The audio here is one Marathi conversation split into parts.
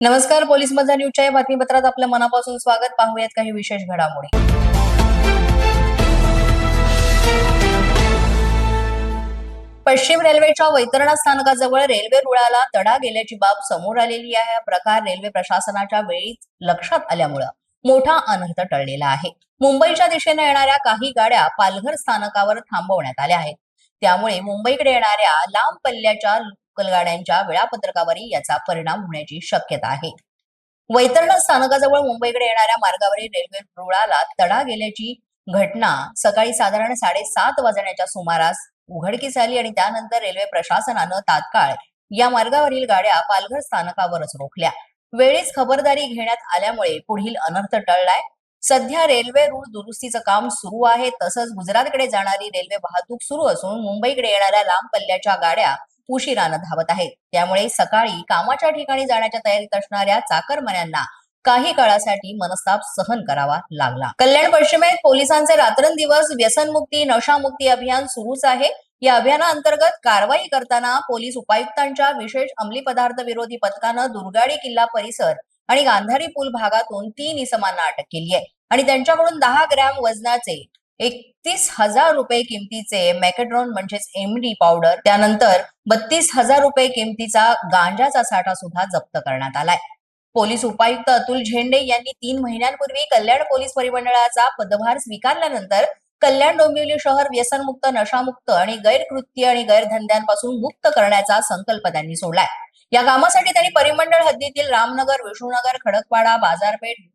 नमस्कार पोलीस मधल्या न्यूजच्या या बातमीपत्रात आपलं मनापासून स्वागत. पाहूयात काही विशेष घडामोडी. पश्चिम रेल्वेच्या वैतरणा स्थानकाजवळ रेल्वे रुळाला तडा गेल्याची बाब समोर आलेली आहे. हा प्रकार रेल्वे प्रशासनाच्या वेळीच लक्षात आल्यामुळं मोठा अनंत टळलेला आहे. मुंबईच्या दिशेने येणाऱ्या काही गाड्या पालघर स्थानकावर थांबवण्यात आल्या आहेत. त्यामुळे मुंबईकडे येणाऱ्या लांब पल्ल्याच्या गाड्यांच्या वेळापत्रकावरही याचा परिणाम होण्याची शक्यता आहे. वैतरणा स्थानकाजवळ मुंबईकडे येणाऱ्या मार्गावरील रेल्वे रुळाला तडा गेल्याची घटना सकाळी साधारण साडेसात वाजण्याच्या सुमारास उघडकीस आली आणि त्यानंतर रेल्वे प्रशासनानं तात्काळ या मार्गावरील गाड्या पालघर स्थानकावरच रोखल्या. वेळीच खबरदारी घेण्यात आल्यामुळे पुढील अनर्थ टळलाय. सध्या रेल्वे रूळ दुरुस्तीचं काम सुरू आहे. तसंच गुजरातकडे जाणारी रेल्वे वाहतूक सुरू असून मुंबईकडे येणाऱ्या लांब पल्ल्याच्या गाड्या उशिरानं धावत आहेत त्यामुळे सकाळी कामाच्या ठिकाणी जाण्याच्या तयारीत असणाऱ्या चाकरमान्यांना काही काळासाठी मनस्ताप सहन करावा लागला. कल्याण पश्चिमेत पोलिसांचे रात्रंदिवस व्यसनमुक्ती नशामुक्ती अभियान सुरूच आहे. या अभियानाअंतर्गत कारवाई करताना पोलीस उपायुक्तांच्या विशेष अंमली पदार्थ विरोधी पथकानं दुर्गाडी किल्ला परिसर आणि गांधारी पूल भागातून तीन इसमांना अटक केली आहे आणि त्यांच्याकडून दहा ग्रॅम वजनाचे एकतीस हजार रुपये किमतीचे मॅकेड्रॉन म्हणजेच एमडी पावडर त्यानंतर बत्तीस हजार रुपये किमतीचा गांजाचा साठा सुद्धा जप्त करण्यात आलाय. पोलीस उपायुक्त अतुल झेंडे यांनी तीन महिन्यांपूर्वी कल्याण पोलीस परिमंडळाचा पदभार स्वीकारल्यानंतर कल्याण डोंबिवली शहर व्यसनमुक्त नशामुक्त आणि गैरकृत्य आणि गैरधंद्यांपासून मुक्त करण्याचा संकल्प त्यांनी सोडलाय. या कामासाठी त्यांनी परिमंडळ हद्दीतील रामनगर विष्णुनगर खडकवाडा बाजारपेठ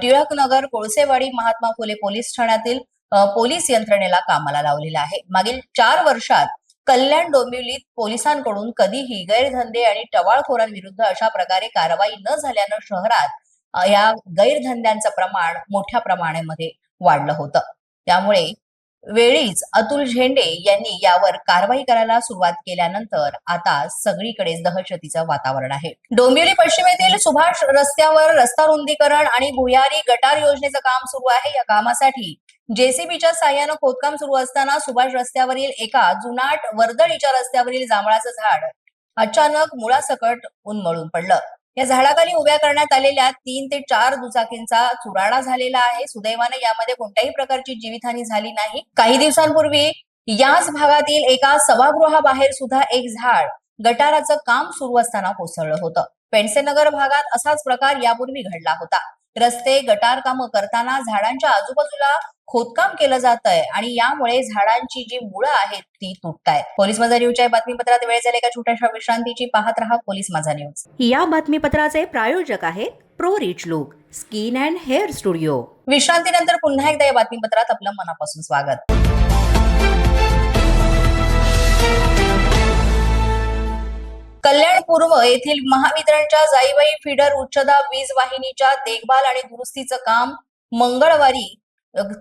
टिळकनगर कोळसेवाडी महात्मा फुले पोलीस ठाण्यातील पोलीस यंत्रणेला कामाला लावलेलं आहे. मागील चार वर्षात कल्याण डोंबिवलीत पोलिसांकडून कधीही गैरधंदे आणि टवाळखोरांविरुद्ध अशा प्रकारे कारवाई न झाल्यानं शहरात या गैरधंद्यांचं प्रमाण मोठ्या प्रमाणामध्ये वाढलं होतं. त्यामुळे वेळीच अतुल झेंडे यांनी यावर कारवाई करायला सुरुवात केल्यानंतर आता सगळीकडे दहशतीचं वातावरण आहे. डोंबिवली पश्चिमेतील सुभाष रस्त्यावर रस्ता रुंदीकरण आणि भुयारी गटार योजनेचं काम सुरू आहे. या कामासाठी जेसीबीच्या साह्यानं खोदकाम सुरू असताना सुभाष रस्त्यावरील एका जुनाट वर्दळीच्या रस्त्यावरील जांभळाचं झाड अचानक मुळासकट उन्मळून पडलं. या झाडाखाली उभ्या करण्यात आलेल्या तीन ते चार दुचाकींचा चुराडा झालेला आहे. सुदैवाने यामध्ये कोणत्याही प्रकारची जीवितहानी झाली नाही. काही दिवसांपूर्वी याच भागातील एका सभागृहाबाहेर सुद्धा एक झाड गटाराचं काम सुरू असताना कोसळलं होतं. पेंडसेनगर भागात असाच प्रकार यापूर्वी घडला होता. रस्ते गटार कामं करताना झाडांच्या आजूबाजूला खोदकाम केलं जात आहे आणि यामुळे झाडांची जी मुळं आहेत ती तुटतायत. पोलीस माझा न्यूजच्या बातमीपत्रात वेळ झाली एका छोट्याशा विश्रांतीची पाहत रहा पोलीस माझा न्यूज. या बातमीपत्राचे प्रायोजक आहेत pro rich look skin and hair studio. विश्रांतीनंतर पुन्हा एकदा या बातमीपत्रात आपलं मनापासून स्वागत. कल्याण पूर्व येथील महावितरणच्या जाईबाई फिडर उच्चदाब वीज वाहिनीच्या देखभाल आणि दुरुस्तीचं काम मंगळवारी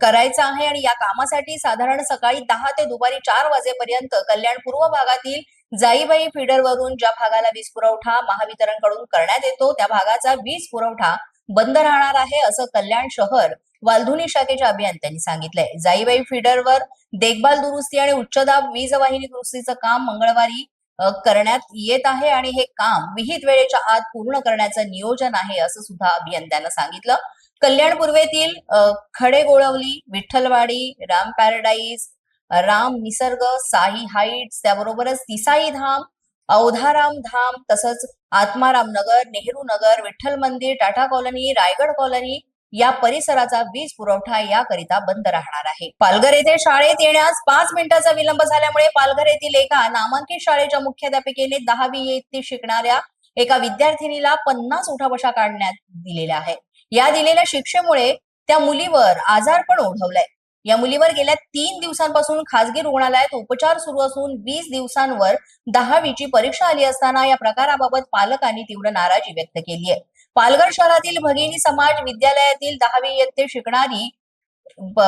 करायचं आहे आणि या कामासाठी साधारण सकाळी दहा ते दुपारी चार वाजेपर्यंत कल्याण पूर्व भागातील जाईबाई फिडर वरून ज्या भागाला वीज पुरवठा महावितरणकडून करण्यात येतो त्या भागाचा वीज पुरवठा बंद राहणार आहे असं कल्याण शहर वालधुनी शाखेच्या अभियंत्यांनी सांगितलंय. जाईबाई फिडरवर देखभाल दुरुस्ती आणि उच्चदाब वीज वाहिनी दुरुस्तीचं काम मंगळवारी करण्यात येत आहे आणि हे काम विहित वेळेच्या आत पूर्ण करण्याचं नियोजन आहे असं सुद्धा अभियंत्यानं सांगितलं. कल्याण पूर्वेतील खडे गोळवली विठ्ठलवाडी राम पॅराडाईज राम निसर्ग साई हाईट्स त्याबरोबरच तिसाई धाम औधाराम धाम तसंच आत्माराम नगर नेहरू नगर विठ्ठल मंदिर टाटा कॉलनी रायगड कॉलनी या परिसराचा वीज पुरवठा याकरिता बंद राहणार आहे. पालघर येथे शाळेत येण्यास पाच मिनिटाचा विलंब झाल्यामुळे पालघर येथील एका नामांकित शाळेच्या मुख्याध्यापिकेने दहावी येथे शिकणाऱ्या एका विद्यार्थिनीला पन्नास उठाबशा काढण्यात दिलेल्या आहे या दिलेल्या शिक्षेमुळे त्या मुलीवर आजारपण ओढवलंय. या मुलीवर गेल्या तीन दिवसांपासून खासगी रुग्णालयात उपचार सुरू असून वीस दिवसांवर दहावीची परीक्षा आली असताना या प्रकाराबाबत पालकांनी तीव्र नाराजी व्यक्त केली आहे. पालघर शहरातील भगिनी समाज विद्यालयातील दहावी इयत्ते शिकणारी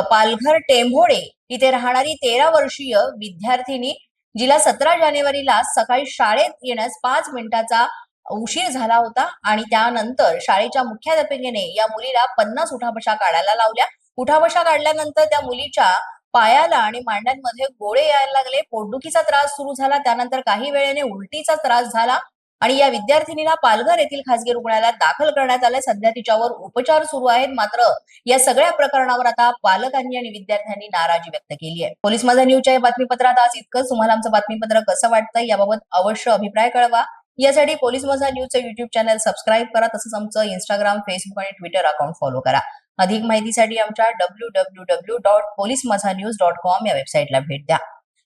पालघर टेंभोडे इथे राहणारी तेरा वर्षीय विद्यार्थिनी जिला सतरा जानेवारीला सकाळी शाळेत येण्यास पाच मिनिटाचा उशीर झाला होता आणि त्यानंतर शाळेच्या मुख्याध्यापिकेने या मुलीला पन्नास उठाबशा काढायला लावल्या. उठाबशा काढल्यानंतर त्या मुलीच्या पायाला आणि मांड्यांमध्ये गोळे यायला लागले. पोटदुखीचा त्रास सुरू झाला. त्यानंतर काही वेळेने उलटीचा त्रास झाला. आणि या विद्यार्थिनीला पालघर येथील खासगी रुग्णालयात दाखल करण्यात आलंय. सध्या तिच्यावर उपचार सुरू आहेत. मात्र या सगळ्या प्रकरणावर आता पालकांनी आणि विद्यार्थ्यांनी नाराजी व्यक्त केली आहे. पोलीस माझा न्यूजच्या या बातमीपत्रात आज इतकंच. तुम्हाला आमचं बातमीपत्र कसं वाटतं याबाबत अवश्य अभिप्राय कळवा. यासाठी पोलीस माझा न्यूजचं युट्यूब चॅनल सबस्क्राईब करा. तसंच आमचं इंस्टाग्राम फेसबुक आणि ट्विटर अकाउंट फॉलो करा. अधिक माहितीसाठी आमच्या W W W dot police Majha news dot com या वेबसाईटला भेट द्या.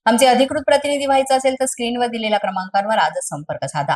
आमचे अधिकृत प्रतिनिधी व्हायचं असेल तर स्क्रीनवर दिलेल्या क्रमांकांवर आजच संपर्क साधा.